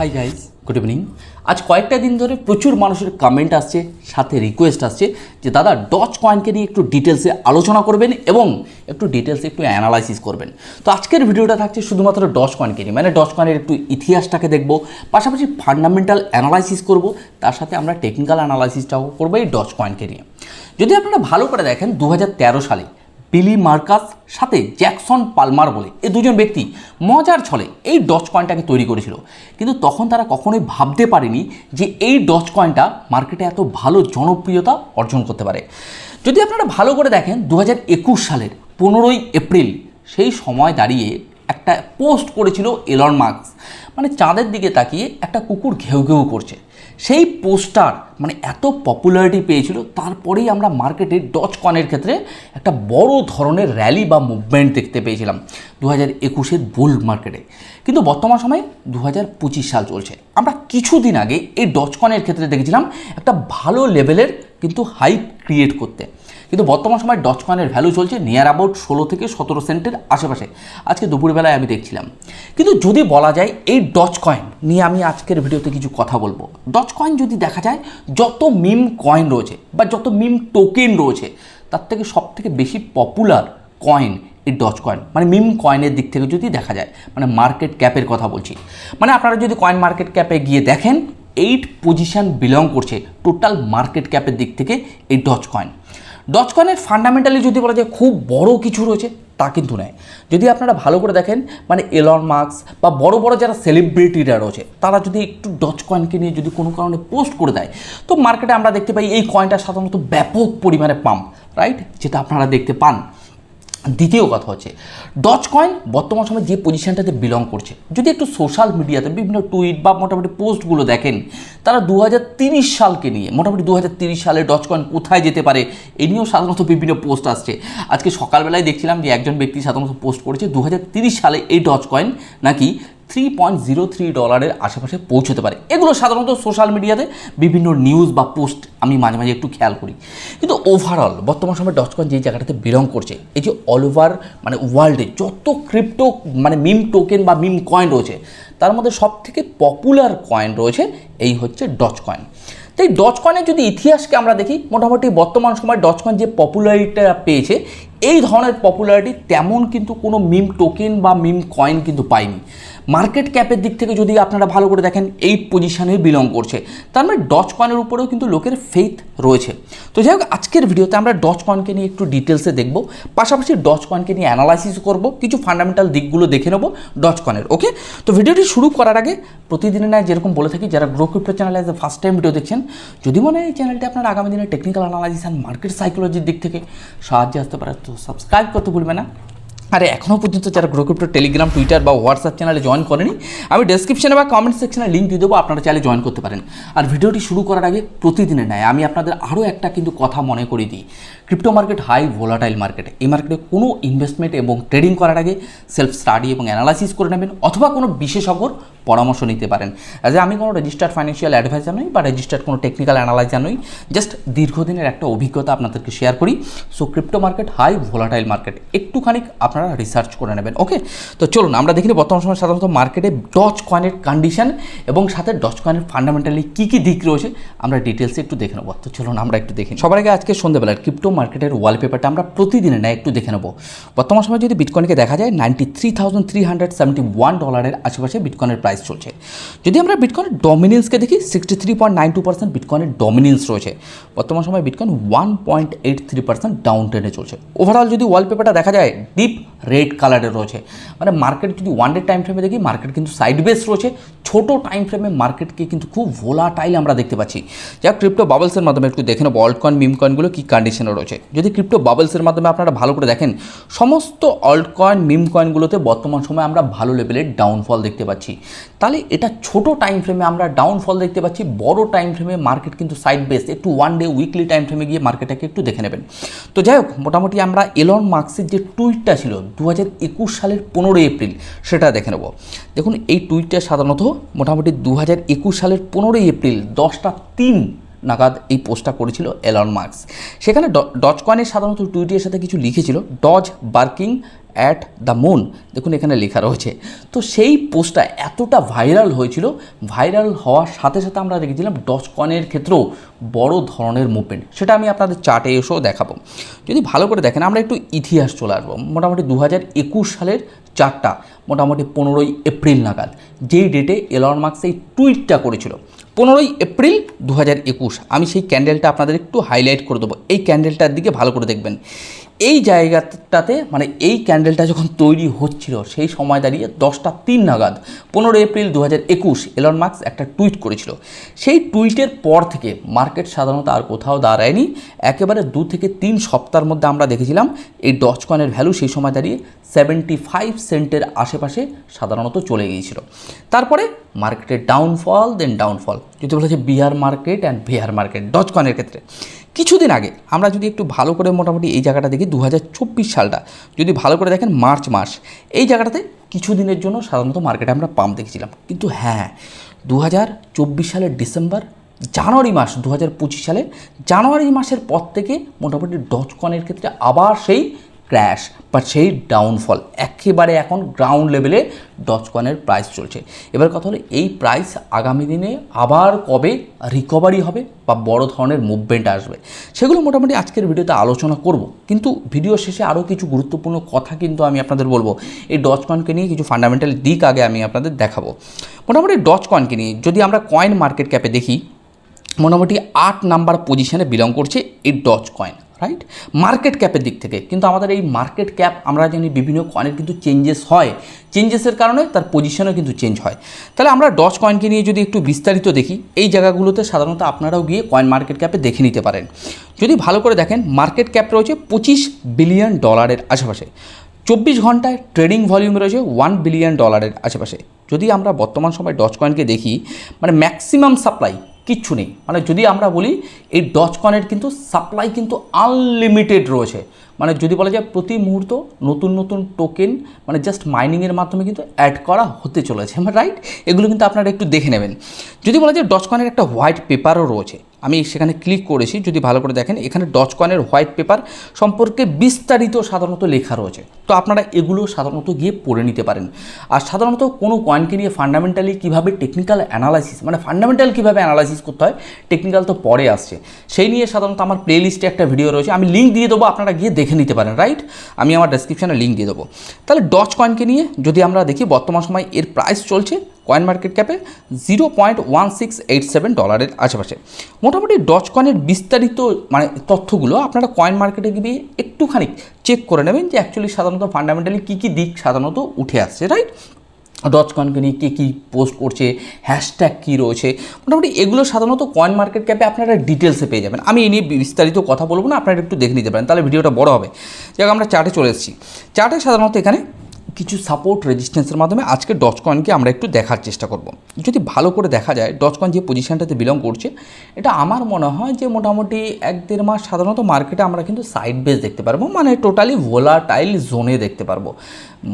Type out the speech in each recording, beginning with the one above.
Hi guys good evening আজ কয়েকটা দিন ধরে প্রচুর মানুষের কমেন্ট আসছে, সাথে রিকোয়েস্ট আসছে যে দাদা ডচ কয়েনকে নিয়ে একটু ডিটেলসে আলোচনা করবেন এবং একটু ডিটেলসে একটু অ্যানালাইসিস করবেন। তো আজকের ভিডিওটা থাকছে শুধুমাত্র ডচ কয়েনকে নিয়ে। মানে ডচ কয়েনের একটু ইতিহাসটাকে দেখব, পাশাপাশি ফান্ডামেন্টাল অ্যানালাইসিস করব, তার সাথে আমরা টেকনিক্যাল অ্যানালাইসিসটাও করব এই ডচ কয়েনকে নিয়ে। যদি আপনারা ভালো করে দেখেন দু হাজার তেরো সালে বিলি মার্কাস, সাথে জ্যাকসন পালমার বলে। এই দুজন ব্যক্তি মজার ছলে এই ডচ কয়েনটাকে তৈরি করেছিল। কিন্তু তখন তারা কখনোই ভাবতে পারেনি যে এই ডচ কয়েনটা মার্কেটে এত ভালো জনপ্রিয়তা অর্জন করতে পারে। যদি আপনারা ভালো করে দেখেন দু হাজার একুশ সালের পনেরোই এপ্রিল সেই সময় দাঁড়িয়ে একটা পোস্ট করেছিল এলন মার্কস মানে চাঁদের দিকে তাকিয়ে একটা কুকুর ঘেউ ঘেউ করছে। সেই পোস্টার মানে এত পপুলারিটি পেয়েছিল, তারপরেই আমরা মার্কেটে ডচ কয়েনের ক্ষেত্রে একটা বড় ধরনের র্যালি বা মুভমেন্ট দেখতে পেয়েছিলাম দু হাজার একুশের বুল মার্কেটে কিন্তু বর্তমান সময়ে দু হাজার পঁচিশ সাল চলছে। আমরা কিছুদিন আগে এই ডচ কয়েনের ক্ষেত্রে দেখেছিলাম একটা ভালো লেভেলের কিন্তু হাইপ ক্রিয়েট করতে। কিন্তু বর্তমান সময় ডচ কয়েনের ভ্যালু চলছে নিয়ার অ্যাবাউট ষোলো থেকে সতেরো সেন্টের আশেপাশে। আজকে দুপুরবেলায় আমি দেখছিলাম। কিন্তু যদি বলা যায় এই ডচ কয়েন নিয়ে আমি আজকের ভিডিওতে কিছু কথা বলব। ডচ কয়েন যদি দেখা যায়, যত মিম কয়েন রয়েছে বা যত মিম টোকেন রয়েছে, তার থেকে সব থেকে বেশি পপুলার কয়েন এই ডচ কয়েন মানে মিম কয়েনের দিক থেকে যদি দেখা যায় মানে মার্কেট ক্যাপের কথা বলছি। মানে আপনারা যদি কয়েন মার্কেট ক্যাপে গিয়ে দেখেন এইট পজিশন বিলং করছে টোটাল মার্কেট ক্যাপের দিক থেকে এই ডচ কয়েন ডচ কয়েনের ফান্ডামেন্টালি যদি বলা যায় খুব বড় কিছু রয়েছে, তা কিন্তু নেয়। যদি আপনারা ভালো করে দেখেন মানে এলন মার্কস বা বড় বড় যারা সেলিব্রিটিরা রয়েছে, তারা যদি একটু ডচ কয়েনকে নিয়ে যদি কোনো কারণে পোস্ট করে দেয়, তো মার্কেটে আমরা দেখতে পাই এই কয়েনটা সাধারণত ব্যাপক পরিমাণে পাম্প রাইট যেটা আপনারা দেখতে পান। দ্বিতীয় কথা হচ্ছে ডচ কয়েন বর্তমান সময় যে পজিশানটাতে বিলং করছে, যদি একটু সোশ্যাল মিডিয়াতে বিভিন্ন টুইট বা মোটামুটি পোস্টগুলো দেখেন, তারা দু সালকে নিয়ে, মোটামুটি দু সালে ডচ কয়েন কোথায় যেতে পারে, এ নিয়েও সাধারণত বিভিন্ন পোস্ট আসছে। আজকে সকালবেলায় দেখছিলাম যে একজন ব্যক্তি সাধারণত পোস্ট করেছে দু সালে এই ডচ কয়েন নাকি থ্রি পয়েন্ট জিরো থ্রি ডলারের আশেপাশে পৌঁছতে পারে। এগুলো সাধারণত সোশ্যাল মিডিয়াতে বিভিন্ন নিউজ বা পোস্ট আমি মাঝে মাঝে একটু খেয়াল করি। কিন্তু ওভারঅল বর্তমান সময় ডটকয়েন যে জায়গাটাতে বিলং করছে, এই যে অল ওভার মানে ওয়ার্ল্ডে যত ক্রিপ্টো মানে মিম টোকেন বা মিম কয়েন রয়েছে, তার মধ্যে সব থেকে পপুলার কয়েন রয়েছে এই হচ্ছে ডচ কয়েন তো এই ডচ কয়েনের যদি ইতিহাসকে আমরা দেখি, মোটামুটি বর্তমান সময় ডচ কয়েন যে পপুলারিটিটা পেয়েছে, এই ধরনের পপুলারিটি তেমন কিন্তু কোনো মিম টোকেন বা মিম কয়েন কিন্তু পায়নি। মার্কেট ক্যাপের দিক থেকে যদি আপনারা ভালো করে দেখেন, এই পজিশনে বিলং করছে। তার মানে ডচ কয়েনের উপরেও কিন্তু লোকের ফেথ রয়েছে। তো যাই হোক, আজকের ভিডিওতে আমরা ডচ কয়েনকে নিয়ে একটু ডিটেলসে দেখব। পাশাপাশি ডচ কয়েনকে নিয়ে অ্যানালাইসিস করব। কিছু ফান্ডামেন্টাল দিকগুলো দেখে নেব ডচ কয়েনের ওকে তো ভিডিওটি শুরু করার আগে প্রতিদিনের নয় যেরকম বলে থাকি, যারা গ্রো ক্রিপ্টো চ্যানেলে এজ ফার্স্ট টাইম ভিডিও দেখছেন, যদি মনে হয় চ্যানেলটি আপনার আগামী দিনে টেকনিক্যাল অ্যানালাইসিস অ্যান্ড মার্কেট সাইকোলজির দিক থেকে সাহায্য আসতে পারে, তো সাবস্ক্রাইব করতে ভুলবে না। আরে এখনও পর্যন্ত যারা গ্রো ক্রিপ্টো টেলিগ্রাম টুইটার বা হোয়াটসঅ্যাপ চ্যানেলে জয়েন করেনি, আমি ডেসক্রিপশনে বা কমেন্ট সেকশনে লিঙ্ক দিয়ে দেবো, আপনারা চাইলে জয়েন করতে পারেন। আর ভিডিওটি শুরু করার আগে প্রতিদিনের নেয় আমি আপনাদের আরও একটা কিন্তু কথা মনে করিয়ে দিই। ক্রিপ্টো মার্কেট হাই ভোলাটাইল মার্কেটে এই মার্কেটে কোনো ইনভেস্টমেন্ট এবং ট্রেডিং করার আগে সেলফ স্টাডি এবং অ্যানালাইসিস করে নেবেন, অথবা কোনো বিশেষজ্ঞর পরামর্শ নিতে পারেন। অ্যাজ আমি কোনো রেজিস্টার্ড ফাইন্যান্সিয়াল অ্যাডভাইজার নই বা রেজিস্টার্ড কোনো টেকনিক্যাল অ্যানালাইজার নই জাস্ট দীর্ঘদিনের একটা অভিজ্ঞতা আপনাদেরকে শেয়ার করি। So crypto market high volatile market একটুখানি আপনারা রিসার্চ করে নেবেন। ওকে তো চলুন, আমরা দেখিনি বর্তমান সময় সাধারণত মার্কেটে ডচ কয়েনের কন্ডিশন এবং সাথে ডচ কয়েনের ফান্ডামেন্টালি কী কী দিক রয়েছে, আমরা ডিটেলসে একটু দেখে নেব। তো চলুন, আমরা একটু দেখি সবার আগে আজকে সন্ধ্যেবেলার ক্রিপ্টো মার্কেটের ওয়ালপেপারটা আমরা প্রতিদিনে নেয় একটু দেখে নেব। বর্তমান সময় যদি বিটকয়েনকে দেখা যায় ninety three thousand three hundred seventy one ডলারের আশেপাশে বিটকয়েনের প্রাইস চলছে। যদি আমরা বিটকয়েনের ডমিনেন্সকে দেখি sixty three point nine two percent বিটকয়েনের dominance রয়েছে। বর্তমান সময় bitcoin one point eight three percent down ট্রেনে চলছে। ওভারঅল যদি ওয়ালপেপারটা দেখা যায় ডিপ রেড কালারের রয়েছে। মানে মার্কেট যদি ওয়ান ডে টাইম ফ্রেমে দেখি মার্কেট কিন্তু সাইড বেস রয়েছে। ছোট টাইম ফ্রেমে মার্কেটকে কিন্তু খুব ভোলাটাইল আমরা দেখতে পাচ্ছি। যা ক্রিপ্টো বাবলসের মাধ্যমে একটু দেখে নেব অল্ট কয়েন মিম কয়েনগুলো কী কন্ডিশনে রয়েছে। যদি ক্রিপ্টো বাবলসের মাধ্যমে আপনারা ভালো করে দেখেন, সমস্ত অল্ট কয়েন মিম কয়েনগুলোতে বর্তমান সময় আমরা ভালো লেভেলের ডাউনফল দেখতে পাচ্ছি। তাহলে এটা ছোট টাইম ফ্রেমে আমরা ডাউনফল দেখতে পাচ্ছি, বড় টাইম ফ্রেমে মার্কেট কিন্তু সাইড বেস একটু ওয়ান ডে উইকলি টাইম ফ্রেমে গিয়ে মার্কেটটাকে একটু দেখে নেবেন। তো যাই হোক, মোটামুটি আমরা এলন মার্কসের যে টুইটটা ছিল দু হাজার একুশ সালের পনেরোই এপ্রিল, সেটা দেখে নেব। দেখুন, এই টুইটটা সাধারণত মোটামুটি দু হাজার একুশ সালের পনেরোই এপ্রিল, দশটা তিন নাগাদ এই পোস্টটা করেছিল এলন মার্কস সেখানে ডজ কয়েনের সাধারণত টুইটের সাথে কিছু লিখেছিল, Doge barking at the moon. দেখুন এখানে লেখা রয়েছে। তো সেই পোস্টটা এতটা ভাইরাল হয়েছিল, ভাইরাল হওয়ার সাথে সাথে আমরা দেখেছিলাম ডজ কয়েনের ক্ষেত্রেও বড় ধরনের মুভমেন্ট। সেটা আমি আপনাদের চার্টে এসেও দেখাবো। যদি ভালো করে দেখেন, আমরা একটু ইতিহাস চলে আসব। মোটামুটি দু হাজার একুশ সালের চারটা, মোটামুটি পনেরোই এপ্রিল নাগাদ। যেই ডেটে এলন মার্কস এই টুইটটা করেছিল। পনেরোই এপ্রিল দু হাজার একুশ। আমি সেই ক্যান্ডেলটা আপনাদের একটু হাইলাইট করে দেবো। এই ক্যান্ডেলটার দিকে ভালো করে দেখবেন। এই জায়গাটাতে মানে এই ক্যান্ডেলটা যখন তৈরি হচ্ছিল, সেই সময় দাঁড়িয়ে দশটা তিন নাগাদ, পনেরো এপ্রিল দু হাজার একুশ এলন মার্কস একটা টুইট করেছিল। সেই টুইটের পর থেকে মার্কেট সাধারণত আর কোথাও দাঁড়ায়নি। একেবারে দু থেকে তিন সপ্তাহের মধ্যে আমরা দেখেছিলাম, এই ডচ কয়েনের ভ্যালু সেই সময় দাঁড়িয়ে সেভেন্টি ফাইভ সেন্টের আশেপাশে সাধারণত চলে গিয়েছিল। তারপরে মার্কেটের ডাউনফল দেন ডাউনফল যদি বলা যায় bear market and bear market Doge কয়েনের ক্ষেত্রে। কিছুদিন আগে আমরা যদি একটু ভালো করে মোটামুটি এই জায়গাটা দেখি দু হাজার চব্বিশ সালটা, যদি ভালো করে দেখেন মার্চ মাস, এই জায়গাটাতে কিছুদিনের জন্য সাধারণত মার্কেটে আমরা পাম্প দেখেছিলাম। কিন্তু হ্যাঁ দু হাজার চব্বিশ সালের ডিসেম্বর, জানুয়ারি মাস দু হাজার পঁচিশ সালে জানুয়ারি মাসের পর থেকে মোটামুটি ডচকনের ক্ষেত্রে আবার সেই ক্র্যাশ বা সেই ডাউনফল একেবারে এখন গ্রাউন্ড লেভেলে ডচকনের প্রাইস চলছে। এবার কথা হলো, এই প্রাইস আগামী দিনে আবার কবে রিকভারি হবে বা বড় ধরনের মুভমেন্ট আসবে, সেগুলো মোটামুটি আজকের ভিডিওতে আলোচনা করব। কিন্তু ভিডিও শেষে আরও কিছু গুরুত্বপূর্ণ কথা কিন্তু আমি আপনাদের বলব। এই ডচকনকে নিয়ে কিছু ফান্ডামেন্টাল দিক আগে আমি আপনাদের দেখাবো। মোটামুটি ডচকনকে নিয়ে যদি আমরা কয়েন মার্কেট ক্যাপে দেখি, মোটামুটি আট নাম্বার পজিশনে বিলং করছে এই ডচ কয়েন রাইট মার্কেট ক্যাপের দিক থেকে। কিন্তু আমাদের এই মার্কেট ক্যাপ আমরা জানি বিভিন্ন কয়েনের কিন্তু চেঞ্জেস হয়। চেঞ্জেসের কারণে তার পজিশনও কিন্তু চেঞ্জ হয়। তাহলে আমরা ডচ কয়েনকে নিয়ে যদি একটু বিস্তারিত দেখি, এই জায়গাগুলোতে সাধারণত আপনারাও গিয়ে কয়েন মার্কেট ক্যাপে দেখে নিতে পারেন। যদি ভালো করে দেখেন মার্কেট ক্যাপ রয়েছে পঁচিশ বিলিয়ন ডলারের আশেপাশে। চব্বিশ ঘন্টায় ট্রেডিং ভলিউম রয়েছে ওয়ান বিলিয়ন ডলারের আশেপাশে। যদি আমরা বর্তমান সময় ডচ কয়েনকে দেখি মানে ম্যাক্সিমাম সাপ্লাই কিচ্ছু নেই। মানে যদি আমরা বলি, এই ডচ কিন্তু সাপ্লাই কিন্তু আনলিমিটেড রয়েছে। মানে যদি বলা যায়, প্রতি মুহূর্ত নতুন নতুন টোকেন মানে জাস্ট মাইনিংয়ের মাধ্যমে কিন্তু অ্যাড করা হতে চলেছে রাইট এগুলো কিন্তু আপনারা একটু দেখে নেবেন। যদি বলা যায় ডচ একটা হোয়াইট পেপারও রয়েছে। আমি সেখানে ক্লিক করেছি, যদি ভালো করে দেখেন, এখানে ডচ কয়েনের হোয়াইট পেপার সম্পর্কে বিস্তারিত সাধারণত লেখা রয়েছে। তো আপনারা এগুলো সাধারণত গিয়ে পড়ে নিতে পারেন। আর সাধারণত কোনো কয়েনকে নিয়ে ফান্ডামেন্টালি কীভাবে টেকনিক্যাল অ্যানালাইসিস মানে ফান্ডামেন্টাল কীভাবে অ্যানালাইসিস করতে হয় টেকনিক্যাল তো পরে আসছে। সেই নিয়ে সাধারণত আমার প্লে লিস্টে একটা ভিডিও রয়েছে, আমি লিঙ্ক দিয়ে দেবো, আপনারা গিয়ে দেখে নিতে পারেন রাইট আমি আমার ডেসক্রিপশানে লিঙ্ক দিয়ে দেবো। তাহলে ডচ কয়েনকে নিয়ে যদি আমরা দেখি, বর্তমান সময় এর প্রাইস চলছে coin market ক্যাপে zero point one six eight seven ডলারের আশেপাশে। মোটামুটি ডচ কয়েনের বিস্তারিত মানে তথ্যগুলো আপনারা কয়েন মার্কেটে গিয়ে একটুখানি চেক করে নেবেন যে অ্যাকচুয়ালি সাধারণত ফান্ডামেন্টালি কী কী দিক সাধারণত উঠে আসছে রাইট ডচ কয়েনকে নিয়ে কে কী পোস্ট করছে হ্যাশট্যাগ কী রয়েছে, মোটামুটি এগুলো সাধারণত কয়েন মার্কেট ক্যাপে আপনারা ডিটেলসে পেয়ে যাবেন। আমি এই নিয়ে বিস্তারিত কথা বলব না, আপনারা একটু দেখে নিতে পারেন, তাহলে ভিডিওটা বড় হবে। যাক, আমরা চার্টে চলে এসেছি। চার্টে সাধারণত এখানে কিছু সাপোর্ট রেজিস্ট্যান্সের মাধ্যমে আজকে ডচকয়েনকে আমরা একটু দেখার চেষ্টা করব। যদি ভালো করে দেখা যায় ডচকয়েন যে পজিশানটাতে বিলং করছে, এটা আমার মনে হয় যে মোটামুটি এক দেড় মাস সাধারণত মার্কেটে আমরা কিন্তু সাইড বেস দেখতে পারব মানে টোটালি ভোলাটাইল জোনে দেখতে পারব।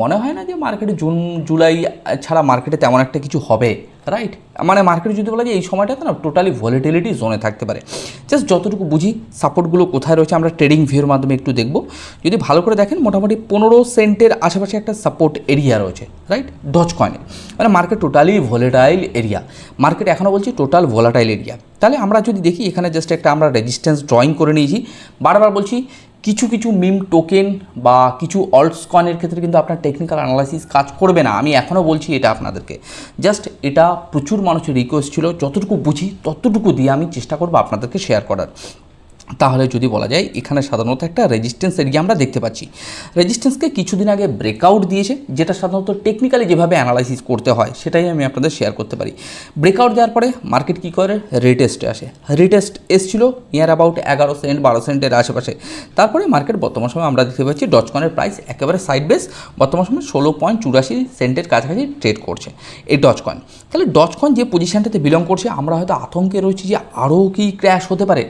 মনে হয় না যে মার্কেটে জুন, জুলাই ছাড়া মার্কেটে তেমন একটা কিছু হবে? রাইট মানে মার্কেট যদি বলা যায়, এই সময়টাতে না টোটালি ভলিটিলিটি জোনে থাকতে পারে। জাস্ট যতটুকু বুঝি সাপোর্টগুলো কোথায় রয়েছে, আমরা ট্রেডিং ভিউর মাধ্যমে একটু দেখব। যদি ভালো করে দেখেন, মোটামুটি পনেরো সেন্টের আশেপাশে একটা সাপোর্ট এরিয়া রয়েছে। রাইট ডচ কয়েনে মানে market totally volatile area market এখনও বলছি টোটাল ভোলাটাইল এরিয়া তাহলে আমরা যদি দেখি, এখানে জাস্ট একটা আমরা রেজিস্ট্যান্স ড্রয়িং করে নিয়েছি। বারবার বলছি কিছু কিছু মিম টোকেন বা কিছু অল্টস কয়েনের ক্ষেত্রে কিন্তু আপনার টেকনিক্যাল অ্যানালাইসিস কাজ করবে না। আমি এখনও বলছি এটা আপনাদেরকে। জাস্ট এটা প্রচুর মানুষের রিকোয়েস্ট ছিল। যতটুকু বুঝি ততটুকু দিয়ে আমি চেষ্টা করব আপনাদেরকে শেয়ার করার। তাহলে যদি বলা যায়, এখানে সাধারণত একটা রেজিস্ট্যান্স এরিয়া আমরা দেখতে পাচ্ছি। রেজিস্ট্যান্সকে কিছুদিন আগে ব্রেকআউট দিয়েছে, যেটা সাধারণত টেকনিক্যালি যেভাবে অ্যানালাইসিস করতে হয়, সেটাই আমি আপনাদের শেয়ার করতে পারি। ব্রেকআউট দেওয়ার পরে মার্কেট কী করে? রিটেস্টে আসে। রিটেস্ট এসছিল নিয়ার অ্যাবাউট এগারো সেন্ট বারো সেন্টের আশেপাশে। তারপরে মার্কেট বর্তমান সময় আমরা দেখতে পাচ্ছি ডচকনের প্রাইস একেবারে সাইড বেস বর্তমান সময় ষোলো পয়েন্ট চুরাশি সেন্টের কাছাকাছি ট্রেড করছে এই ডচকয়েন তাহলে ডচকয়েন যে পজিশনটাতে বিলং করছে, আমরা হয়তো আতঙ্কে রয়েছি যে আরও কি ক্র্যাশ হতে পারে।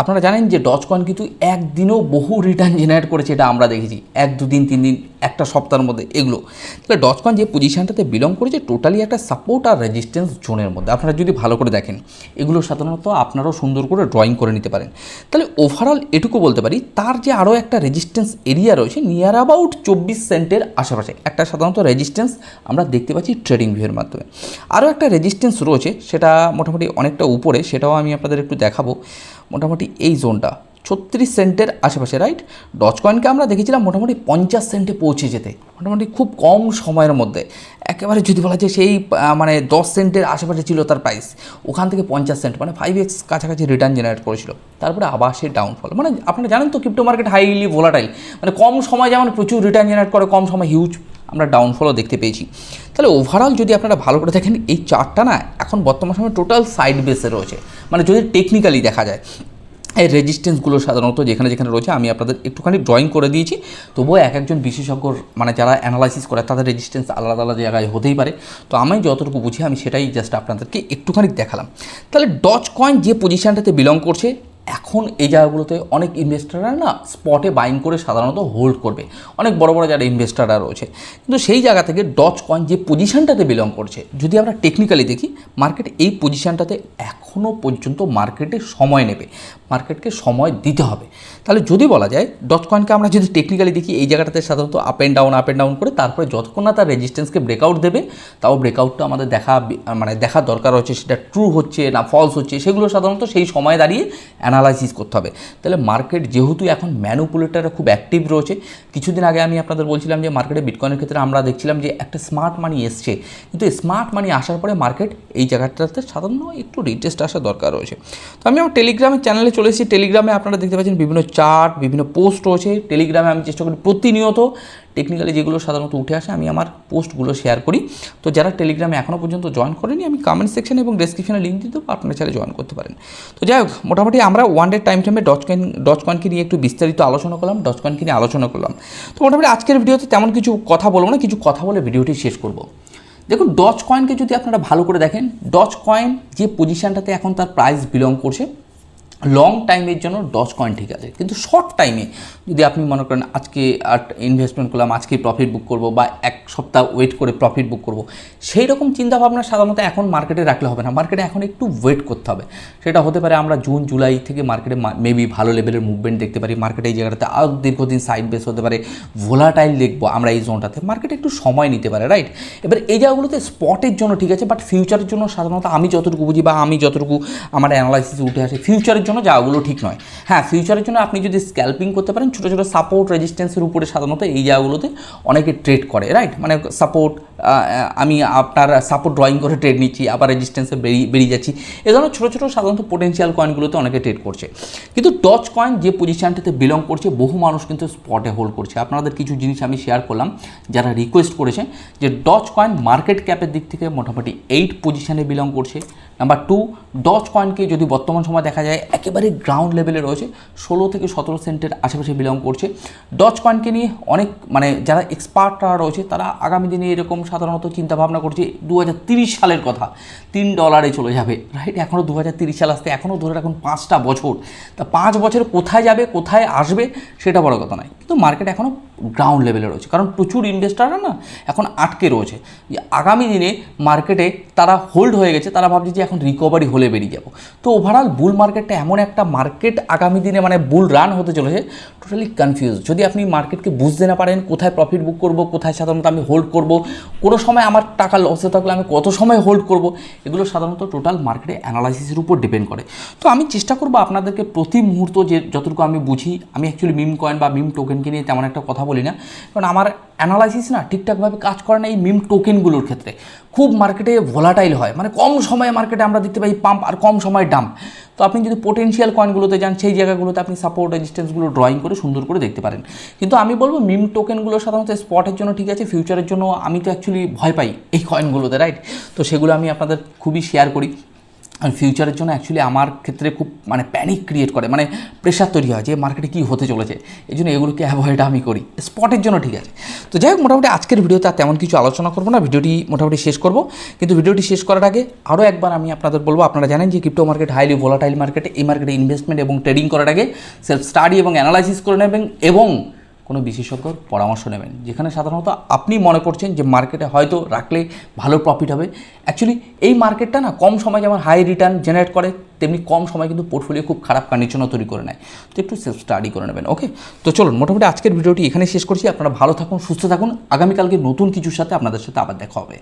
আপনারা জানেন যে ডচ কয়েন কিন্তু একদিনও বহু রিটার্ন জেনারেট করেছে, এটা আমরা দেখেছি। এক, দুদিন, তিন দিন, একটা সপ্তাহের মধ্যে এগুলো। তাহলে ডচ কয়েন যে পজিশনটাতে বিলং করেছে টোটালি একটা সাপোর্ট আর রেজিস্ট্যান্স জোনের মধ্যে। আপনারা যদি ভালো করে দেখেন, এগুলো সাধারণত আপনারাও সুন্দর করে ড্রয়িং করে নিতে পারেন। তাহলে ওভারঅল এটুকু বলতে পারি, তার যে আরও একটা রেজিস্ট্যান্স এরিয়া রয়েছে নিয়ার অ্যাবাউট চব্বিশ সেন্টের আশেপাশে, একটা সাধারণত রেজিস্ট্যান্স আমরা দেখতে পাচ্ছি ট্রেডিং ভিউয়ের মাধ্যমে। আরও একটা রেজিস্ট্যান্স রয়েছে, সেটা মোটামুটি অনেকটা উপরে, সেটাও আমি আপনাদের একটু দেখাবো। মোটামুটি এই জোনটা। ছত্রিশ সেন্টের আশেপাশে রাইট ডচ কয়েনকে আমরা দেখেছিলাম মোটামুটি পঞ্চাশ সেন্টে পৌঁছে যেতে, মোটামুটি খুব কম সময়ের মধ্যে। একেবারে যদি বলা যায় সেই মানে দশ সেন্টের আশেপাশে ছিল তার প্রাইস ওখান থেকে পঞ্চাশ সেন্ট মানে ফাইভ এক্স কাছাকাছি রিটার্ন জেনারেট করেছিল। তারপরে আবার সেই ডাউনফল মানে আপনারা জানেন তো ক্রিপ্টো মার্কেট হাইলি ভোলাটাইল মানে কম সময় যেমন প্রচুর রিটার্ন জেনারেট করে, কম সময় হিউজ আমরা ডাউনফলও দেখতে পেয়েছি। তাহলে ওভারঅল যদি আপনারা ভালো করে দেখেন, এই চার্টটা না এখন বর্তমান সময় টোটাল সাইড বেসে রয়েছে। মানে যদি টেকনিক্যালি দেখা যায়, এই রেজিস্ট্যান্সগুলো সাধারণত যেখানে যেখানে রয়েছে, আমি আপনাদের একটুখানি ড্রয়িং করে দিয়েছি। তবুও এক একজন বিশেষজ্ঞ মানে যারা অ্যানালাইসিস করে, তাদের রেজিস্ট্যান্স আলাদা আলাদা জায়গায় হতেই পারে। তো আমি যতটুকু বুঝি, আমি সেটাই জাস্ট আপনাদেরকে একটুখানি দেখালাম। তাহলে ডচ কয়েন যে পজিশানটাতে বিলং করছে এখন এই জায়গাগুলোতে অনেক ইনভেস্টাররা না স্পটে বাইং করে সাধারণত হোল্ড করবে। অনেক বড় বড় যারা ইনভেস্টাররা রয়েছে। কিন্তু সেই জায়গা থেকে ডচ কয়েন যে পজিশানটাতে বিলং করছে, যদি আমরা টেকনিক্যালি দেখি মার্কেট এই পজিশনটাতে এখনও পর্যন্ত মার্কেটে সময় নেবে। মার্কেটকে সময় দিতে হবে। তাহলে যদি বলা যায় ডচ কয়েনকে আমরা যদি টেকনিক্যালি দেখি, এই জায়গাটাতে সাধারণত up and down up and down করে তারপরে যতক্ষণ না তার রেজিস্ট্যান্সকে ব্রেকআউট দেবে, তাও ব্রেকআউটটা আমাদের দেখা মানে দেখা দরকার হচ্ছে, সেটা ট্রু হচ্ছে না ফলস হচ্ছে, সেগুলো সাধারণত সেই সময় দাঁড়িয়ে অ্যানালাইসিস করতে হবে। তাহলে মার্কেট যেহেতু এখন ম্যানুপুলেটাররা খুব অ্যাক্টিভ রয়েছে, কিছুদিন আগে আমি আপনাদের বলছিলাম যে মার্কেটে বিটকয়েনের ক্ষেত্রে আমরা দেখছিলাম যে একটা স্মার্ট মানি এসছে। কিন্তু স্মার্ট মানি আসার পরে মার্কেট এই জায়গাটাতে সাধারণ একটু রিটেস্ট আসা দরকার রয়েছে। তো আমি আমার টেলিগ্রামের চ্যানেলে চলে এসেছি। টেলিগ্রামে আপনারা দেখতে পাচ্ছেন বিভিন্ন চার্ট বিভিন্ন পোস্ট রয়েছে। টেলিগ্রামে আমি চেষ্টা করি প্রতিনিয়ত টেকনিক্যালি যেগুলো সাধারণত উঠে আসে, আমি আমার পোস্টগুলো শেয়ার করি। তো যারা টেলিগ্রামে এখনও পর্যন্ত জয়েন করেনি, আমি কমেন্ট সেকশনে এবং ডেসক্রিপশনে লিঙ্ক দেবো, আপনারা চাইলে জয়েন করতে পারেন। তো যাই হোক, মোটামুটি আমরা ওয়ান ডে টাইম ফ্রেমে ডচ কয়েন নিয়ে একটু বিস্তারিত আলোচনা করলাম ডচ কয়েনকে নিয়ে আলোচনা করলাম। তো মোটামুটি আজকের ভিডিওতে তেমন কিছু কথা বলব না, কিছু কথা বলে ভিডিওটি শেষ করব। দেখুন ডচ কয়েনকে যদি আপনারা ভালো করে দেখেন ডচ কয়েন যে পজিশনটাতে এখন তার প্রাইস বিলং করছে লং টাইমের জন্য ডচ কয়েন ঠিক আছে। কিন্তু শর্ট টাইমে যদি আপনি মনে করেন আজকে আর ইনভেস্টমেন্ট করলাম, আজকে প্রফিট বুক করব বা এক সপ্তাহ ওয়েট করে প্রফিট বুক করব সেই রকম চিন্তাভাবনা সাধারণত এখন মার্কেটে রাখলে হবে না। মার্কেটে এখন একটু ওয়েট করতে হবে। সেটা হতে পারে আমরা জুন জুলাই থেকে মার্কেটে মেবি ভালো লেভেলের মুভমেন্ট দেখতে পারি। মার্কেটে এই জায়গাটাতে আরও দীর্ঘদিন সাইড বেস হতে পারে। ভোলাটাইল দেখব আমরা এই জোনটাতে মার্কেটে একটু সময় নিতে পারে রাইট এবার এই জায়গাগুলোতে স্পটের জন্য ঠিক আছে বাট ফিউচারের জন্য সাধারণত আমি যতটুকু বুঝি বা আমি যতটুকু আমার অ্যানালাইসিস উঠে আসে ফিউচারের জন্য জায়গাগুলো ঠিক নয়। হ্যাঁ ফিউচারের জন্য আপনি যদি স্ক্যাল্পিং করতে পারেন, ছোটো ছোটো সাপোর্ট রেজিস্ট্যান্সের উপরে সাধারণত এই জায়গাগুলোতে অনেকে ট্রেড করে রাইট মানে সাপোর্ট আমি আপনার সাপোর্ট ড্রয়িং করে ট্রেড নিচ্ছি, আবার রেজিস্ট্যান্সে বেরিয়ে বেরিয়ে যাচ্ছি। এ ধরনের ছোটো ছোটো সাধারণত পোটেন্সিয়াল কয়েনগুলোতে অনেকে ট্রেড করছে। কিন্তু ডচ কয়েন যে পজিশানটিতে বিলং করছে, বহু মানুষ কিন্তু স্পটে হোল্ড করছে। আপনাদের কিছু জিনিস আমি শেয়ার করলাম, যারা রিকোয়েস্ট করেছে যে ডচ কয়েন মার্কেট ক্যাপের দিক থেকে মোটামুটি এইট পজিশানে বিলং করছে। নাম্বার টু ডচ কয়েনকে যদি বর্তমান সময় দেখা যায় একেবারে গ্রাউন্ড লেভেলে রয়েছে। ষোলো থেকে সতেরো সেন্টের আশেপাশে বিলং করছে। ডচ কয়েনকে নিয়ে অনেক মানে যারা এক্সপার্টরা রয়েছে, তারা আগামী দিনে এরকম সাধারণত চিন্তা ভাবনা করছে দু সালের কথা। তিন ডলারে চলে যাবে রাইট এখনও দু সাল আসতে এখনও ধরে রাখুন পাঁচটা বছর। তা পাঁচ বছর কোথায় যাবে, কোথায় আসবে, সেটা বড় কথা নয়। কিন্তু মার্কেট এখনও গ্রাউন্ড লেভেলে রয়েছে। কারণ প্রচুর ইনভেস্টাররা না এখন আটকে রয়েছে। যে আগামী দিনে মার্কেটে তারা হোল্ড হয়ে গেছে, তারা ভাবছে যে এখন রিকভারি হলে বেরিয়ে যাব। তো ওভারঅল বুল মার্কেটটা এমন একটা মার্কেট আগামী দিনে মানে বুল রান হতে চলেছে টোটালি কনফিউজ যদি আপনি মার্কেটকে বুঝতে না পারেন, কোথায় প্রফিট বুক করব, কোথায় সাধারণত আমি হোল্ড করব, কোনো সময় আমার টাকা লসে থাকলে আমি কত সময় হোল্ড করব, এগুলো সাধারণত টোটাল মার্কেটে অ্যানালাইসিসের উপর ডিপেন্ড করে। তো আমি চেষ্টা করব আপনাদেরকে প্রতি মুহূর্ত যে যতটুকু আমি বুঝি, আমি অ্যাকচুয়ালি মিম কয়েন বা মিম টোকেনকে নিয়ে তেমন একটা কথা বলি না, কারণ আমার অ্যানালাইসিস না ঠিকঠাকভাবে কাজ করে না এই মিম টোকেনগুলোর ক্ষেত্রে। খুব মার্কেটে ভোলাটাইল হয় মানে কম সময়ে মার্কেটে আমরা দেখতে পাই পাম্প আর কম সময় ডাম্প তো আপনি যদি পোটেন্সিয়াল কয়েনগুলোতে যান, সেই জায়গাগুলোতে আপনি সাপোর্ট রেজিস্ট্যান্সগুলো ড্রয়িং করে সুন্দর করে দেখতে পারেন। কিন্তু আমি বলব মিম টোকেনগুলো সাধারণত স্পটের জন্য ঠিক আছে ফিউচারের জন্য আমি তো অ্যাকচুয়ালি ভয় পাই এই কয়েনগুলোতে রাইট তো সেগুলো আমি আপনাদের খুবই শেয়ার করি। ফিউচারের জন্য অ্যাকচুয়ালি আমার ক্ষেত্রে খুব মানে প্যানিক ক্রিয়েট করে। মানে প্রেশার তৈরি হয় যে মার্কেটে কী হতে চলেছে। এই জন্য এগুলোকে অ্যাভয়েড আমি করি। স্পটের জন্য ঠিক আছে। তো যাই হোক, মোটামুটি আজকের ভিডিওতে আর তেমন কিছু আলোচনা করব না। ভিডিওটি মোটামুটি শেষ করব। কিন্তু ভিডিওটি শেষ করার আগে আরও একবার আমি আপনাদের বলব, আপনারা জানেন যে ক্রিপ্টো মার্কেট হাইলি ভোলাটাইল মার্কেটে এই মার্কেটে ইনভেস্টমেন্ট এবং ট্রেডিং করার আগে সেলফ স্টাডি এবং অ্যানালাইসিস করে নেবেন এবং কোনো বিশেষজ্ঞর পরামর্শ নেবেন, যেখানে সাধারণত আপনি মনে করছেন যে মার্কেটে হয়তো রাখলে ভালো প্রফিট হবে। অ্যাকচুয়ালি এই মার্কেটটা না কম সময় যেমন হাই রিটার্ন জেনারেট করে, তেমনি কম সময় কিন্তু পোর্টফোলিও খুব খারাপ কন্ডিশনও তৈরি করে নেয়। তো একটু সেলফ স্টাডি করে নেবেন ওকে তো চলুন, মোটামুটি আজকের ভিডিওটি এখানে শেষ করছি। আপনারা ভালো থাকুন, সুস্থ থাকুন। আগামীকালকে নতুন কিছুর সাথে আপনাদের সাথে আবার দেখা হবে।